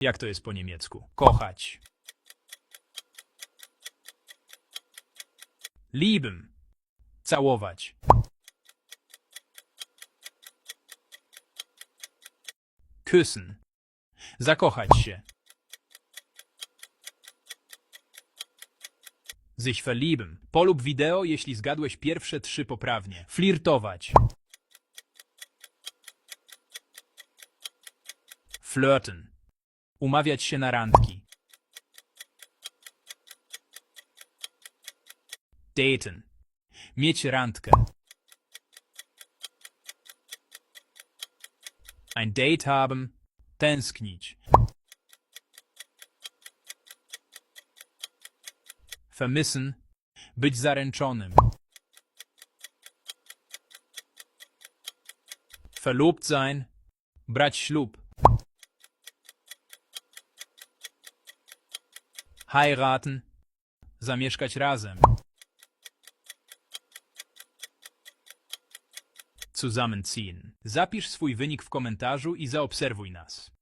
Jak to jest po niemiecku? Kochać. Lieben. Całować. Küssen. Zakochać się. Sich verlieben. Polub wideo, jeśli zgadłeś pierwsze trzy poprawnie. Flirtować. Flirten. Umawiać się na randki. Daten. Mieć randkę. Ein Date haben. Tęsknić. Vermissen. Być zaręczonym. Verlobt sein. Brać ślub. Heiraten. Zamieszkać razem. Zusammenziehen. Zapisz swój wynik w komentarzu i zaobserwuj nas.